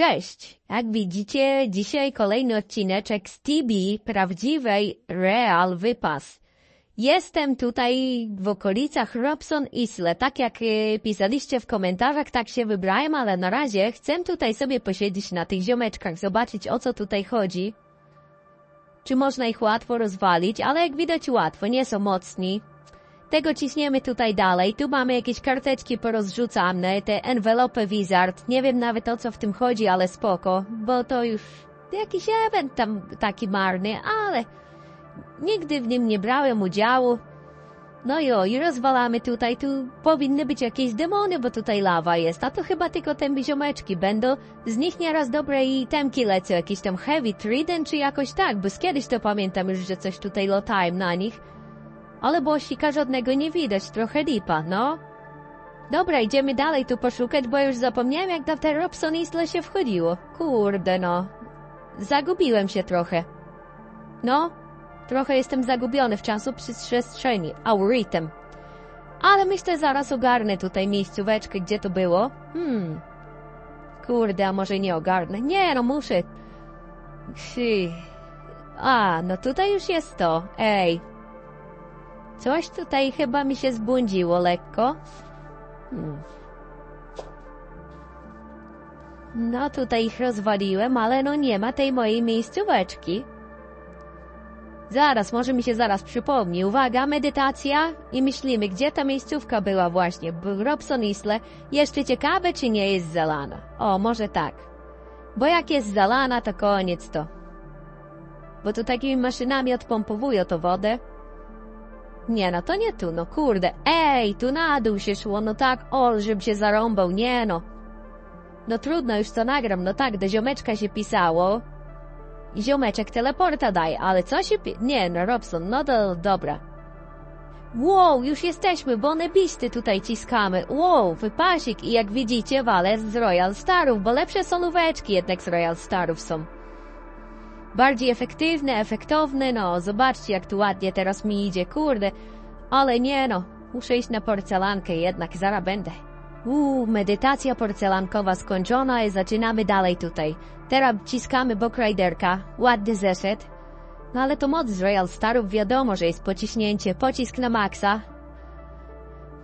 Cześć! Jak widzicie, dzisiaj kolejny odcineczek z TB, prawdziwej Real Wypas. Jestem tutaj w okolicach Robson Isle. Tak jak e, pisaliście w komentarzach, tak się wybrałem, ale na razie chcę tutaj sobie posiedzieć na tych ziomeczkach, zobaczyć o co tutaj chodzi. Czy można ich łatwo rozwalić, ale jak widać łatwo, nie są mocni. Tego ciśniemy tutaj dalej. Tu mamy jakieś karteczki porozrzucane, te envelope wizard. Nie wiem nawet o co w tym chodzi, ale spoko, bo to już jakiś event tam taki marny, ale nigdy w nim nie brałem udziału. No jo, i rozwalamy tutaj, tu powinny być jakieś demony, bo tutaj lawa jest, a to chyba tylko te ziomeczki będą. Z nich nieraz dobre i temki lecą, jakiś tam heavy trident czy jakoś tak, bo z kiedyś to pamiętam już, że coś tutaj lotałem na nich. Ale bosika żadnego nie widać, trochę lipa, no. Dobra, idziemy dalej tu poszukać, bo już zapomniałem jak na te Robson Isle się wchodziło. Kurde no. Zagubiłem się trochę. No, trochę jestem zagubiony w czasu przestrzeni, algorytm. Ale myślę, zaraz ogarnę tutaj miejscóweczkę, gdzie to było. Hmm. Kurde, a może nie ogarnę? Nie, no muszę. Fy. A, no tutaj już jest to. Ej, Coś tutaj chyba mi się zbłądziło lekko. Hmm. No tutaj ich rozwaliłem, ale no nie ma tej mojej miejscóweczki. Zaraz, może mi się zaraz przypomni. Uwaga, medytacja i myślimy, gdzie ta miejscówka była właśnie. Robson Isle. Jeszcze ciekawe, czy nie jest zalana. O, może tak. Bo jak jest zalana, to koniec to. Bo tu takimi maszynami odpompowują to wodę. Nie no, to nie tu, no kurde. Ej, tu na dół się szło, no tak, olżym się zarąbał, nie no. No trudno, już co nagram, no tak, do ziomeczka się pisało. Ziomeczek teleporta daje, ale co się pi... Nie no, Robson, no to dobra. Wow, już jesteśmy, bo one bisty tutaj ciskamy. Wow, wypasik i jak widzicie, wale z Royal Starów, bo lepsze solóweczki jednak z Royal Starów są bardziej efektywne, efektowne, no zobaczcie jak tu ładnie teraz mi idzie, kurde, ale nie no, muszę iść na porcelankę jednak, zaraz będę. Uuu, medytacja porcelankowa skończona i zaczynamy dalej tutaj. Teraz ciskamy bokriderka, ładny zeszyt. No ale to moc z Royal Starów wiadomo, że jest pociśnięcie, pocisk na maksa,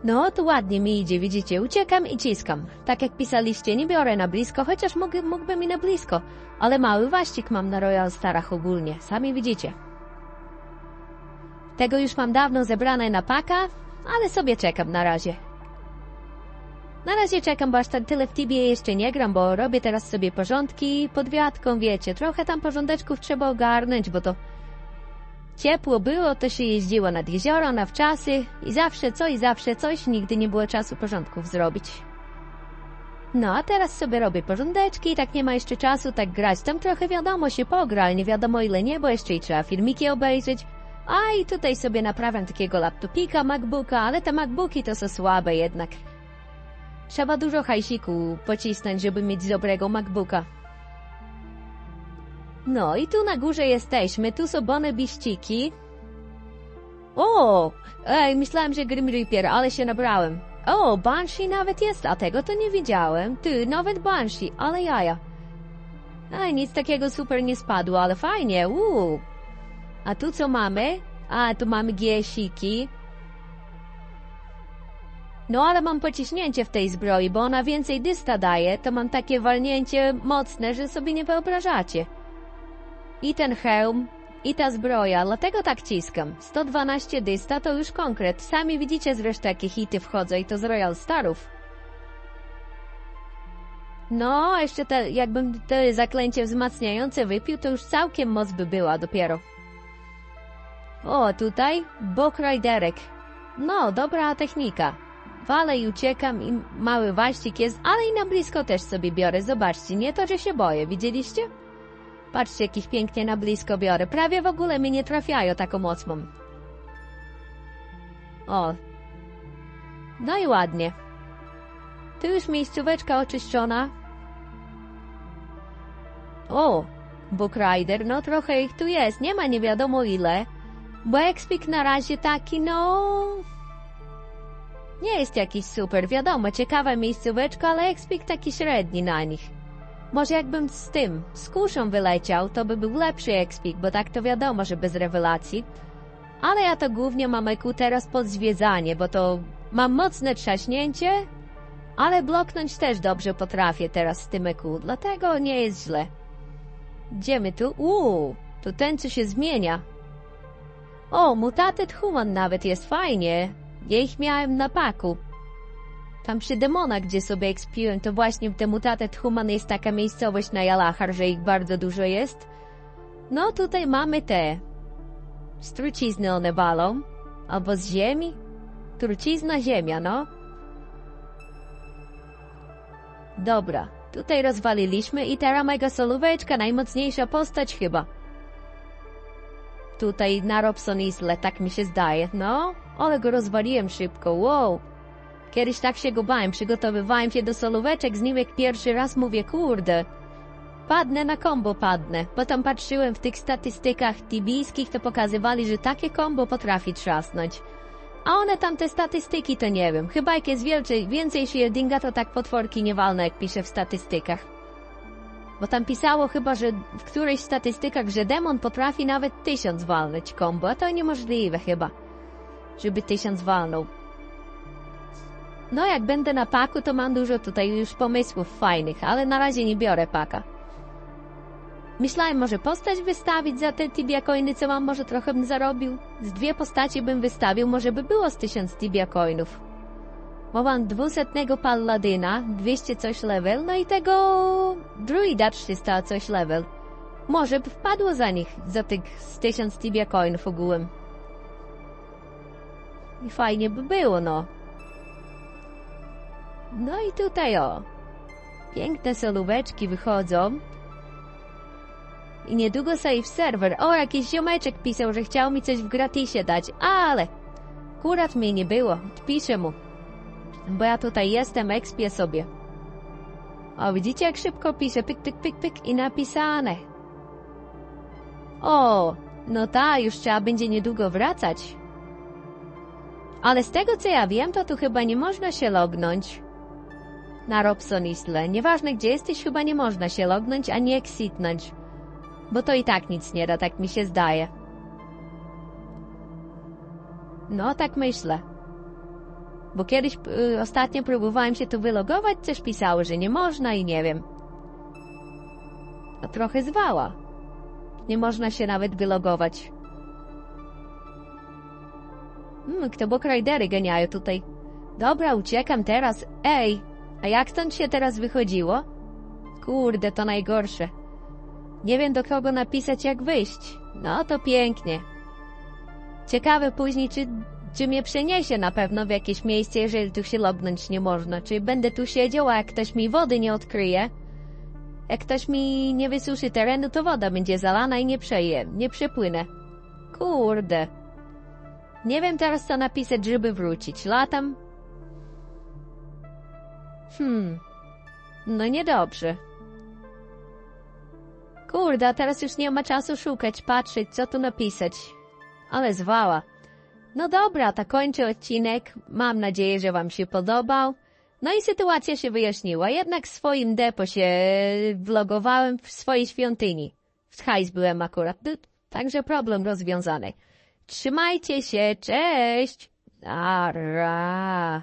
no, to ładnie mi idzie, widzicie, uciekam i ciskam. Tak jak pisaliście, nie biorę na blisko, chociaż mógł, mógłbym i na blisko. Ale mały waścik mam na Royal Starach ogólnie, sami widzicie. Tego już mam dawno zebrane na paka, ale sobie czekam na razie. Na razie czekam, bo aż tak tyle w Tibie jeszcze nie gram, bo robię teraz sobie porządki pod wiatką, wiecie. Trochę tam porządeczków trzeba ogarnąć, bo to Ciepło było, to się jeździło nad jezioro, na wczasy i zawsze coś, zawsze coś, nigdy nie było czasu porządków zrobić. No, a teraz sobie robię porządeczki i tak nie ma jeszcze czasu tak grać. Tam trochę wiadomo się pogra, ale nie wiadomo ile nie, bo jeszcze i trzeba filmiki obejrzeć. A i tutaj sobie naprawiam takiego laptopika, MacBooka, ale te MacBooki to są słabe jednak. Trzeba dużo hajsiku pocisnąć, żeby mieć dobrego MacBooka. No i tu na górze jesteśmy, tu są bone biściki. O, ej, myślałem, że Grim Reaper, ale się nabrałem. O, Banshee nawet jest, a tego to nie widziałem. Ty, nawet Banshee, ale jaja. Ej, nic takiego super nie spadło, ale fajnie, uuu. A tu co mamy? A, tu mamy giesiki. No ale mam pociśnięcie w tej zbroi, bo ona więcej dysta daje, to mam takie walnięcie mocne, że sobie nie wyobrażacie. I ten hełm, i ta zbroja, dlatego tak ciskam. 112 dysta to już konkret. Sami widzicie zresztą jakie hity wchodzą i to z Royal Starów. No, jeszcze te, jakbym to zaklęcie wzmacniające wypił, to już całkiem moc by była dopiero. O, tutaj Bok Riderek. No, dobra technika. Walę i uciekam i mały waścik jest, ale i na blisko też sobie biorę. Zobaczcie, nie to, że się boję. Widzieliście? Patrzcie, jakich pięknie na blisko biorę. Prawie w ogóle mi nie trafiają taką mocną. O. No i ładnie. Tu już miejscóweczka oczyszczona. O, Book Rider, no trochę ich tu jest, nie ma nie wiadomo ile. Bo Expik na razie taki, no... Nie jest jakiś super, wiadomo, ciekawa miejscóweczka, ale Expik taki średni na nich. Może jakbym z tym, z kuszą wyleciał, to by był lepszy ekspik, bo tak to wiadomo, że bez rewelacji. Ale ja to głównie mam eku teraz pod zwiedzanie, bo to mam mocne trzaśnięcie, ale bloknąć też dobrze potrafię teraz z tym eku, dlatego nie jest źle. Idziemy tu? Uuu, to ten co się zmienia. O, mutated human nawet jest fajnie. Ja ich miałem na paku. Tam przy demona, gdzie sobie ekspiłem, to właśnie w te mutated human jest taka miejscowość na Jalachar, że ich bardzo dużo jest. No tutaj mamy te. Z trucizny one walą. Albo z ziemi. Trucizna ziemia, no. Dobra, tutaj rozwaliliśmy i teraz mega solóweczka, najmocniejsza postać chyba. Tutaj na Robson Isle, tak mi się zdaje, no. Ale go rozwaliłem szybko, wow. Kiedyś tak się go przygotowywałem się do solóweczek z nim jak pierwszy raz mówię, kurde. Padnę na kombo, padnę. Potem patrzyłem w tych statystykach tibijskich, to pokazywali, że takie kombo potrafi trzasnąć. A one tam te statystyki to nie wiem. Chyba jak jest więcej, więcej shieldinga, to tak potworki nie walne, jak pisze w statystykach. Bo tam pisało chyba, że w którejś statystykach, że demon potrafi nawet tysiąc walnąć kombo, a to niemożliwe chyba, żeby tysiąc walnął. No jak będę na paku, to mam dużo tutaj już pomysłów fajnych, ale na razie nie biorę paka. Myślałem może postać wystawić za te tibia coiny, co mam, może trochę bym zarobił. Z dwie postaci bym wystawił, może by było z tysiąc tibia coinów. Bo mam dwusetnego palladyna, 200 coś level, no i tego druida 300 coś level. Może by wpadło za nich, za tych z tysiąc tibia coinów ogółem. I fajnie by było, no. No i tutaj o. Piękne solóweczki wychodzą. I niedługo save server. O, jakiś ziomeczek pisał, że chciał mi coś w gratisie dać, ale... Akurat mnie nie było. Odpiszę mu. Bo ja tutaj jestem, ekspię sobie. O, widzicie jak szybko piszę? Pik, pik, pik, pik i napisane. O, no ta, już trzeba będzie niedługo wracać. Ale z tego co ja wiem, to tu chyba nie można się lognąć. Na Robson Isle. Nieważne gdzie jesteś, chyba nie można się lognąć ani exitnąć. Bo to i tak nic nie da, tak mi się zdaje. No, tak myślę. Bo kiedyś y, ostatnio próbowałem się tu wylogować, też pisały, że nie można i nie wiem. A trochę zwała. Nie można się nawet wylogować. Hmm, kto bo rajdery ganiają tutaj. Dobra, uciekam teraz. Ej, a jak stąd się teraz wychodziło? Kurde, to najgorsze. Nie wiem do kogo napisać jak wyjść. No to pięknie. Ciekawe później, czy, czy mnie przeniesie na pewno w jakieś miejsce, jeżeli tu się lognąć nie można. Czy będę tu siedział, a jak ktoś mi wody nie odkryje, jak ktoś mi nie wysuszy terenu, to woda będzie zalana i nie przeje, nie przepłynę. Kurde. Nie wiem teraz co napisać, żeby wrócić. Latam? Hmm. No niedobrze. Kurde, a teraz już nie ma czasu szukać, patrzeć, co tu napisać. Ale zwała. No dobra, to kończę odcinek. Mam nadzieję, że Wam się podobał. No i sytuacja się wyjaśniła. Jednak w swoim depo się vlogowałem w swojej świątyni. W hajs byłem akurat, także problem rozwiązany. Trzymajcie się, cześć! Ara.